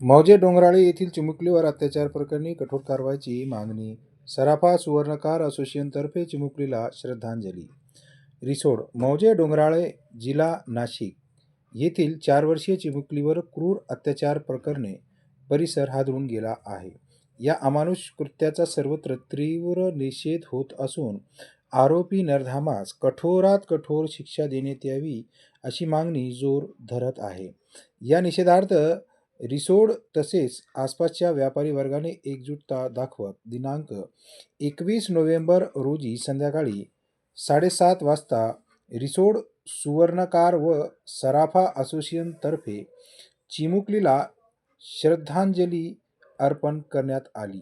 मौजे डोंगराळे येथील चिमुकलीवर अत्याचार प्रकरणी कठोर कारवाईची मागणी. सराफा सुवर्णकार असोसिएशनतर्फे चिमुकलीला श्रद्धांजली. रिसोड मौजे डोंगराळे जिल्हा नाशिक येथील चार वर्षीय चिमुकलीवर क्रूर अत्याचार प्रकरणे परिसर हादरून गेला आहे. या अमानुष कृत्याचा सर्वत्र तीव्र निषेध होत असून आरोपी नरधामास कठोरात कठोर शिक्षा देण्यात यावी अशी मागणी जोर धरत आहे. या निषेधार्थ रिसोड तसेच आसपासच्या व्यापारी वर्गाने एकजुटता दाखवत दिनांक एकवीस नोव्हेंबर रोजी संध्याकाळी साडेसात वाजता रिसोड सुवर्णकार व सराफा असोसिएशनतर्फे चिमुकलीला श्रद्धांजली अर्पण करण्यात आली.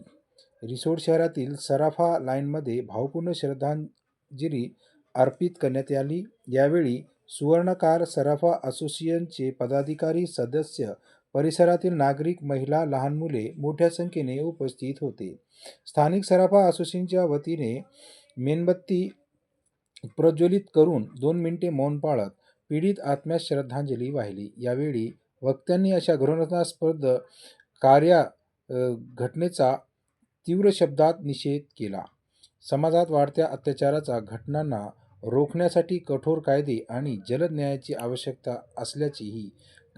रिसोड शहरातील सराफा लाईनमध्ये भावपूर्ण श्रद्धांजली अर्पित करण्यात आली. यावेळी सुवर्णकार सराफा असोसिएशनचे पदाधिकारी सदस्य परिसरातील नागरिक महिला लहान मुले मोठ्या संख्येने उपस्थित होते. स्थानिक सराफा असोसिएशनच्या वतीने मेणबत्ती प्रज्वलित करून दोन मिनिटे मौन पाळत पीडित आत्म्यास श्रद्धांजली वाहिली. यावेळी वक्त्यांनी अशा घृणास्पद कार्या घटनेचा तीव्र शब्दात निषेध केला. समाजात वाढत्या अत्याचाराचा घटनांना रोखण्यासाठी कठोर कायदे आणि जलद न्यायाची आवश्यकता असल्याचीही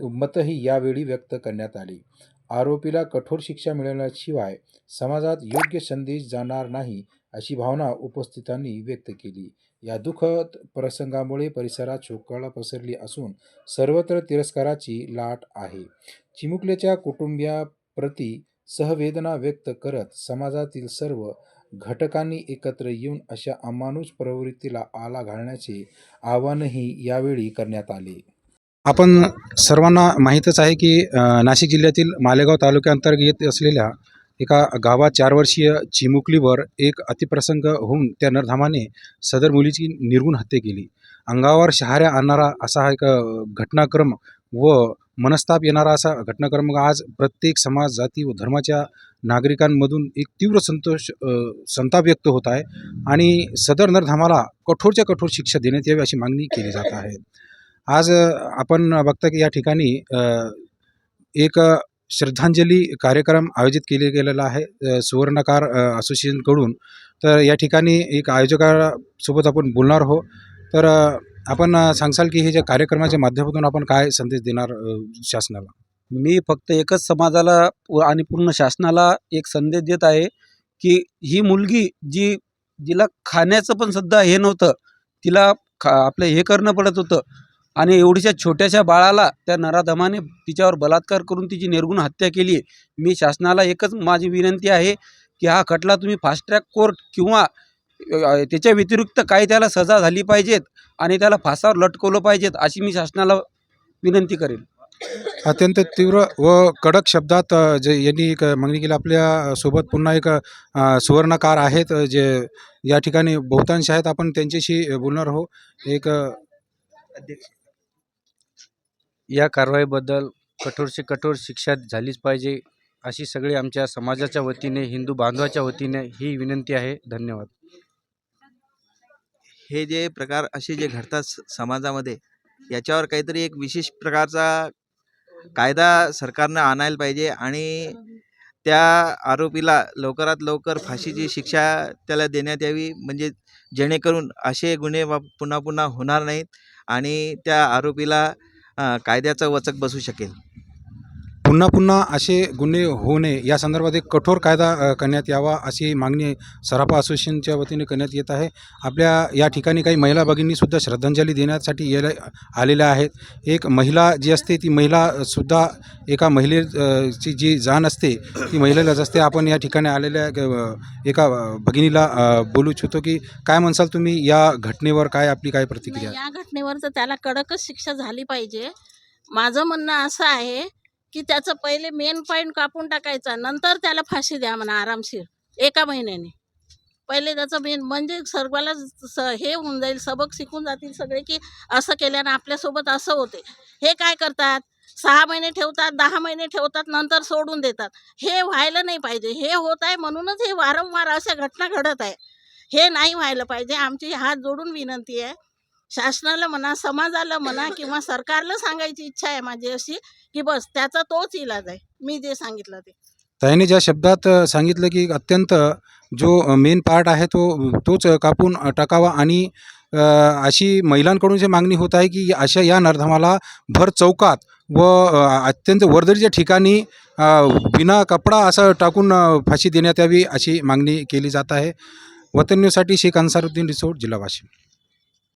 मतही यावेळी व्यक्त करण्यात आले. आरोपीला कठोर शिक्षा मिळण्याशिवाय समाजात योग्य संदेश जाणार नाही अशी भावना उपस्थितांनी व्यक्त केली. या दुःखद प्रसंगामुळे परिसरात शोककळा पसरली असून सर्वत्र तिरस्काराची लाट आहे. चिमुकल्याच्या कुटुंबियाप्रती सहवेदना व्यक्त करत समाजातील सर्व घटकांनी एकत्र येऊन अशा अमानुष प्रवृत्तीला आला घालण्याचे आवाहनही यावेळी करण्यात आले. आपण सर्वांना माहीतच आहे की नाशिक जिल्ह्यातील मालेगाव तालुक्याअंतर्गत येत असलेल्या एका गावात चार वर्षीय चिमुकलीवर एक अतिप्रसंग होऊन त्या नरधामाने सदर मुलीची निर्गुण हत्या केली. अंगावर शहाऱ्या आणणारा असा हा एक घटनाक्रम व मनस्ताप येणारा असा घटनाक्रम आज प्रत्येक समाज जाती व धर्माच्या नागरिकांमधून एक तीव्र संतोष संताप व्यक्त होत आहे आणि सदर नरधामाला कठोरच्या कठोर शिक्षा देण्यात यावी अशी मागणी केली जात आहे. आज आपण बघता की या ठिकाणी एक श्रद्धांजली कार्यक्रम आयोजित केले गेलेला आहे सुवर्णकार असोसिएशनकडून. तर या ठिकाणी एक आयोजकासोबत आपण बोलणार आहोत. तर आपण सांगशाल सांगसाल की हे ज्या कार्यक्रमाच्या माध्यमातून आपण काय संदेश देणार शासनाला? मी फक्त एकच समाजाला आणि पूर्ण शासनाला एक संदेश देत आहे की ही मुलगी जी जिला खाण्याचं पण सुद्धा हे नव्हतं तिला खा आपलं हे करणं पडत होतं. आणि एवढीशा छोट्याशा बाळाला त्या नराधमाने तिच्यावर बलात्कार करून तिची निर्गुण हत्या केली आहे. मी शासनाला एकच माझी विनंती आहे की हा खटला तुम्ही फास्ट ट्रॅक कोर्ट किंवा त्याच्या व्यतिरिक्त काही त्याला सजा झाली पाहिजेत आणि त्याला फासावर लटकवलं पाहिजेत अशी मी शासनाला विनंती करेन अत्यंत तीव्र व कडक शब्दात जे यांनी एक मागणी केली आपल्यासोबत पुन्हा एक सुवर्णकार आहेत जे या ठिकाणी बहुतांश आहेत आपण त्यांच्याशी बोलणार आहोत. एक या कारवाईबद्दल कठोरशी कठोर शिक्षा झालीच पाहिजे अशी सगळी आमच्या समाजाच्या वतीने हिंदू बांधवाच्या वतीने ही विनंती आहे. धन्यवाद. हे जे प्रकार असे जे घडतात समाजामध्ये याच्यावर काहीतरी एक विशेष प्रकारचा कायदा सरकारनं आणायला पाहिजे आणि त्या आरोपीला लवकरात लवकर फाशीची शिक्षा त्याला देण्यात यावी म्हणजे जेणेकरून असे गुन्हे वा पुन्हा पुन्हा होणार नाहीत आणि त्या आरोपीला कायद्याचा वचक बसू शकेल. पुन्हा पुन्हा असे गुन्हे होऊ नये या संदर्भात एक कठोर कायदा करण्यात यावा अशी मागणी सराफा असोसिएशनच्या वतीने करण्यात येत आहे. आपल्या या ठिकाणी काही महिला भगिनीसुद्धा श्रद्धांजली देण्यासाठी येल्या आलेल्या आहेत. एक महिला जी असते ती महिलासुद्धा एका महिलेची जी जाण असते ती महिलेलाच असते. आपण या ठिकाणी आलेल्या एका भगिनीला बोलू इच्छितो की काय म्हणसाल तुम्ही? या घटनेवर काय आपली काय प्रतिक्रिया? या घटनेवर तर त्याला कडकच शिक्षा झाली पाहिजे. माझं म्हणणं असं आहे की त्याचं पहिले मेन पॉईंट कापून टाकायचा. नंतर त्याला फाशी द्या म्हणा आरामशीर एका महिन्याने. पहिले त्याचं मेन म्हणजे सर्वाला स हे होऊन जाईल सबक शिकून जातील सगळे की असं केल्यानं आपल्यासोबत असं होते. हे काय करतात? सहा महिने ठेवतात दहा महिने ठेवतात नंतर सोडून देतात. हे व्हायला नाही पाहिजे. हे होत आहे म्हणूनच हे वारंवार अशा घटना घडत आहे. हे नाही व्हायला पाहिजे. आमची हात जोडून विनंती आहे. शासनाला म्हणा समाजाला म्हणा किंवा सरकारला सांगायची इच्छा आहे माझी अशी की बस त्याचा तोच इलाज आहे. मी जे सांगितलं ते. ताईने ज्या शब्दात सांगितलं की अत्यंत जो मेन पार्ट आहे तो तोच कापून टाकावा आणि अशी महिलांकडून जी मागणी होत आहे की अशा या नरधमाला भर चौकात व अत्यंत वर्दळीच्या ठिकाणी बिना कपडा असं टाकून फाशी देण्यात यावी अशी मागणी केली जात आहे. वतन न्यूजसाठी शेख अन्सारुद्दीन रिसोड जिल्हा वाशिम.